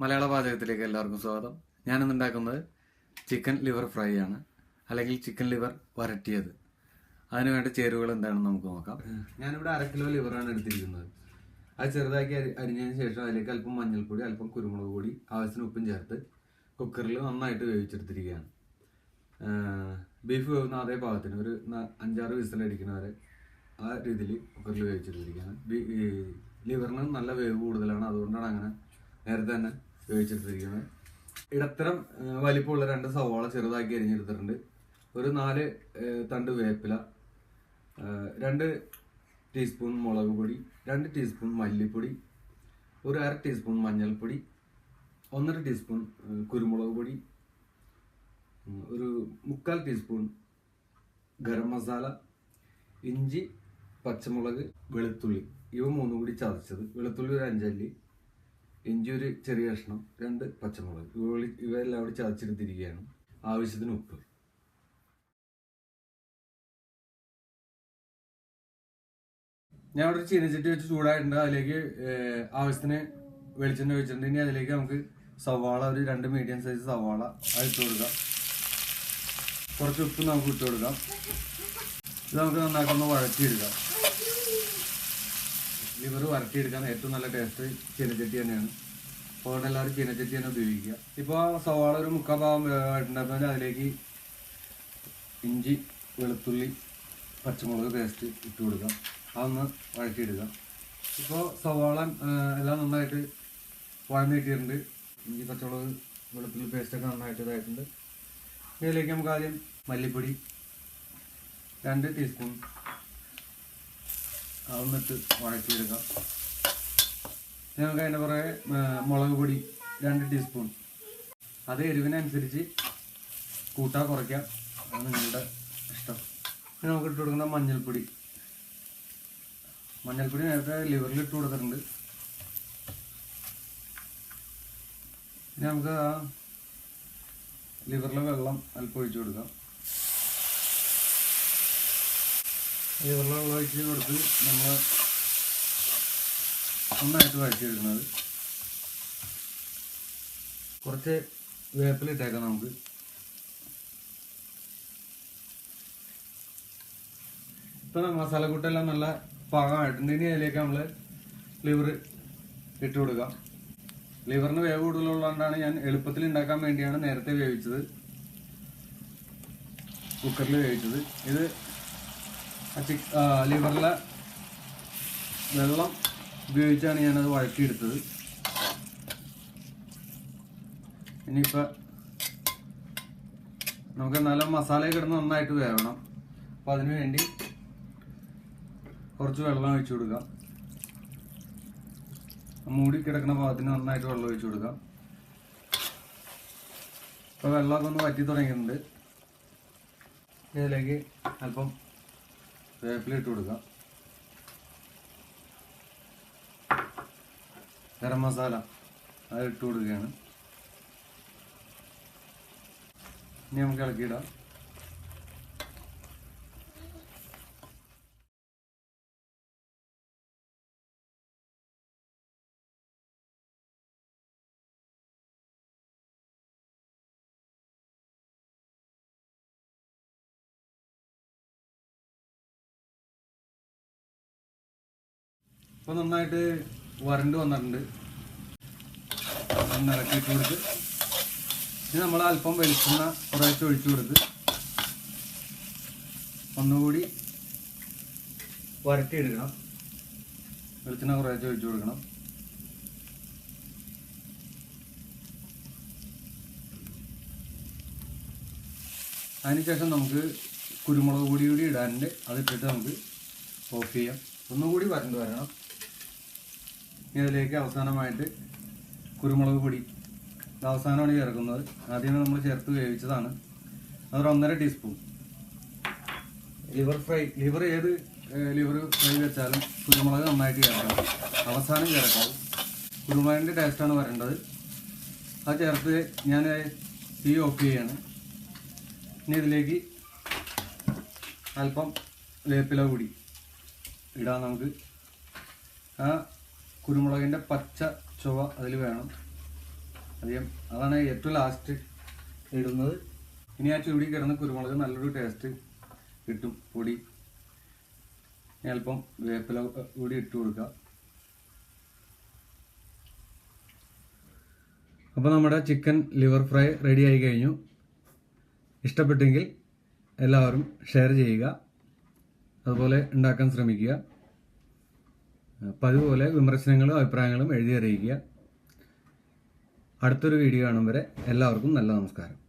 മലയാള പാചകത്തിലേക്ക് എല്ലാവർക്കും സ്വാഗതം. ഞാനിന്ന് ഉണ്ടാക്കുന്നത് ചിക്കൻ ലിവർ ഫ്രൈ ആണ്. അല്ലെങ്കിൽ ചിക്കൻ ലിവർ വരട്ടിയത്. അതിന് വേണ്ട ചേരുവകൾ എന്താണെന്ന് നമുക്ക് നോക്കാം. ഞാനിവിടെ അര കിലോ ലിവറാണ് എടുത്തിരിക്കുന്നത്. അത് ചെറുതാക്കി അരി അരിഞ്ഞതിന് ശേഷം അതിലേക്ക് അല്പം മഞ്ഞൾപ്പൊടി അല്പം കുരുമുളക് പൊടി ആവശ്യത്തിന് ഉപ്പും ചേർത്ത് കുക്കറിൽ നന്നായിട്ട് വേവിച്ചെടുത്തിരിക്കുകയാണ്. ബീഫ് വേവുന്ന അതേ പാകത്തിന് ഒരു അഞ്ചാറ് വിസിലടിക്കുന്ന വരെ ആ രീതിയിൽ കുക്കറിൽ വേവിച്ചെടുത്തിരിക്കുകയാണ്. ലിവറിന് നല്ല വേവ് കൂടുതലാണ്. അതുകൊണ്ടാണ് അങ്ങനെ നേരത്തെ തന്നെ വേവിച്ചെടുത്തിരിക്കുന്നത് ഇടത്തരം വലിപ്പമുള്ള രണ്ട് സവാള ചെറുതാക്കി അരിഞ്ഞെടുത്തിട്ടുണ്ട്. ഒരു നാല് തണ്ട് വേപ്പില രണ്ട് ടീസ്പൂൺ മുളക് പൊടി രണ്ട് ടീസ്പൂൺ മല്ലിപ്പൊടി ഒരു അര ടീസ്പൂൺ മഞ്ഞൾപ്പൊടി ഒന്നര ടീസ്പൂൺ കുരുമുളക് പൊടി ഒരു മുക്കാൽ ടീസ്പൂൺ ഗരം മസാല ഇഞ്ചി പച്ചമുളക് വെളുത്തുള്ളി. ഇവ മൂന്നും കൂടി ചതച്ചത്. വെളുത്തുള്ളി ഒരു അഞ്ചല്ലി ഇഞ്ചി ഒരു ചെറിയ കഷ്ണം രണ്ട് പച്ചമുളക്. ഇവ കൂടി- ഇവയെല്ലാം അവിടെ ചതച്ചെടുത്തിരിക്കുകയാണ്. ആവശ്യത്തിന് ഉപ്പ്. ഞാൻ അവിടെ ചീനച്ചട്ടി വെച്ച് ചൂടായിട്ടുണ്ട്. അതിലേക്ക് ആവശ്യത്തിന് വെളിച്ചെണ്ണ ഒഴിച്ചിട്ടുണ്ട്. ഇനി അതിലേക്ക് നമുക്ക് സവാള ഒരു രണ്ട് മീഡിയം സൈസ് സവാള അത് ഇട്ട് കൊടുക്കാം. കുറച്ച് ഉപ്പ് നമുക്ക് ഇട്ട് കൊടുക്കാം. ഇത് നമുക്ക് നന്നാക്കൊന്ന് വഴറ്റിയെടുക്കാം. ലിവർ വരട്ടിയെടുക്കാൻ ഏറ്റവും നല്ല ടേസ്റ്റ് ചീനച്ചട്ടി തന്നെയാണ്. അതുകൊണ്ട് എല്ലാവരും ചീനച്ചട്ടി തന്നെ ഉപയോഗിക്കുക. ഇപ്പോൾ സവാള ഒരു മുക്കാൽ ഭാഗം വേവായിട്ടുണ്ടാകുമ്പോൾ അതിലേക്ക് ഇഞ്ചി വെളുത്തുള്ളി പച്ചമുളക് പേസ്റ്റ് ഇട്ട് കൊടുക്കാം അതൊന്ന് വഴറ്റിയിടുക ഇപ്പോൾ സവാള എല്ലാം നന്നായിട്ട് വഴന്ന് കിട്ടിയിട്ടുണ്ട്. ഇഞ്ചി പച്ചമുളക് വെളുത്തുള്ളി പേസ്റ്റൊക്കെ നന്നായിട്ട് ഇതായിട്ടുണ്ട്. ഇതിലേക്ക് നമുക്ക് ആദ്യം മല്ലിപ്പൊടി രണ്ട് ടീസ്പൂൺ അതൊന്നിട്ട് വഴറ്റിയെടുക്കാം. നമുക്ക് അതിന്റെ പുറകെ മുളക് പൊടി രണ്ട് ടീസ്പൂൺ. അത് എരിവിനനുസരിച്ച് കൂട്ടാ കുറയ്ക്കാം. അത് നിങ്ങളുടെ ഇഷ്ടം. പിന്നെ നമുക്ക് ഇട്ട് കൊടുക്കുന്ന മഞ്ഞൾപ്പൊടി. മഞ്ഞൾപ്പൊടി നേരത്തെ ലിവറിൽ ഇട്ട് കൊടുത്തിട്ടുണ്ട്. പിന്നെ നമുക്ക് ആ ലിവറിലെ വെള്ളം അല്പം ഒഴിച്ചു കൊടുക്കാം. ലിവറിലെ വെള്ളം ഒഴിച്ച് കൊടുത്ത് നമ്മൾ നന്നായിട്ട് വഴറ്റിയെടുക്കുന്നത്. കുറച്ച് വേപ്പിലിട്ടേക്കാം നമുക്ക്. ഇപ്പൊ മസാലക്കൂട്ടെല്ലാം നല്ല പാകമായിട്ടുണ്ട്. ഇനി അതിലേക്ക് നമ്മൾ ലിവർ ഇട്ട് കൊടുക്കാം ലിവറിന് വേവ് കൂടുതലുള്ളതുകൊണ്ടാണ് ഞാൻ എളുപ്പത്തിൽ ഉണ്ടാക്കാൻ വേണ്ടിയാണ് നേരത്തെ വേവിച്ചത്. കുക്കറിൽ വേവിച്ചത്. ഇത് ലിവറിലെ വെള്ളം ഉപയോഗിച്ചാണ് ഞാനത് വഴക്കിയെടുത്തത് ഇനിയിപ്പോൾ നമുക്ക് നല്ല മസാല കിടന്ന് നന്നായിട്ട് വേവണം. അപ്പം അതിനു വേണ്ടി കുറച്ച് വെള്ളം ഒഴിച്ചു കൊടുക്കാം. മൂടി കിടക്കുന്ന ഭാഗത്തിന് നന്നായിട്ട് വെള്ളം ഒഴിച്ചു കൊടുക്കാം. ഇപ്പോൾ വെള്ളമൊക്കെ ഒന്ന് വറ്റി തുടങ്ങിയിട്ടുണ്ട്. ഇതിലേക്ക് അല്പം വേപ്പില ഇട്ട് കൊടുക്കാം. ഗരം മസാല അത് ഇട്ട് കൊടുക്കുകയാണ്. ഇനി നമുക്ക് ഇളക്കിയിടാം. ഇപ്പൊ നന്നായിട്ട് വരണ്ട് വന്നിട്ടുണ്ട്. ഇറക്കിയിട്ട് കൊടുത്ത്. ഇനി നമ്മൾ അല്പം വെളിച്ചെണ്ണ കുറേശ്ശെ ഒഴിച്ചു കൊടുത്ത് ഒന്നുകൂടി വരട്ടിയെടുക്കണം. വെളിച്ചെണ്ണ കുറേശ്ശെ ഒഴിച്ചു കൊടുക്കണം. അതിനുശേഷം നമുക്ക് കുരുമുളക് പൊടി കൂടി ഇടാനുണ്ട്. അതിട്ടിട്ട് നമുക്ക് ഓഫ് ചെയ്യാം. ഒന്നുകൂടി വരണ്ട് വരണം. ഇനി അതിലേക്ക് അവസാനമായിട്ട് കുരുമുളക് പൊടി. ഇത് അവസാനമാണ് ചേർക്കുന്നത് ആദ്യമേ നമ്മൾ ചേർത്ത് വേവിച്ചതാണ്. അതൊരു ഒന്നര ടീസ്പൂൺ ലിവർ ഫ്രൈ ലിവർ ഏത് ലിവർ ഫ്രൈ വെച്ചാലും കുരുമുളക് നന്നായിട്ട് ചേർക്കണം. അവസാനം ചേർക്കാം. കുരുമുളകിന്റെ ടേസ്റ്റാണ് വരേണ്ടത്. അത് ചേർത്ത് ഞാൻ തീ ഓഫ് ചെയ്യാണ്. ഇനി ഇതിലേക്ക് അല്പം വേപ്പില കൂടി ഇടാം നമുക്ക്. ആ കുരുമുളകിന്റെ പച്ച ചുവ അതിൽ വേണം. അധികം അതാണ് ഏറ്റവും ലാസ്റ്റ് ഇടുന്നത്. ഇനി ആ ചൂടി കിടന്ന് കുരുമുളക് നല്ലൊരു ടേസ്റ്റ് കിട്ടും പൊടി. അല്പം വേപ്പില കൂടി ഇട്ട് കൊടുക്കുക. അപ്പോൾ നമ്മുടെ ചിക്കൻ ലിവർ ഫ്രൈ റെഡി ആയി കഴിഞ്ഞു. ഇഷ്ടപ്പെട്ടെങ്കിൽ എല്ലാവരും ഷെയർ ചെയ്യുക. അതുപോലെ ഉണ്ടാക്കാൻ ശ്രമിക്കുക. പതിവ് അതുപോലെ വിമർശനങ്ങളും അഭിപ്രായങ്ങളും എഴുതി അറിയിക്കുക. അടുത്തൊരു വീഡിയോ കാണും വരെ എല്ലാവർക്കും നല്ല നമസ്കാരം.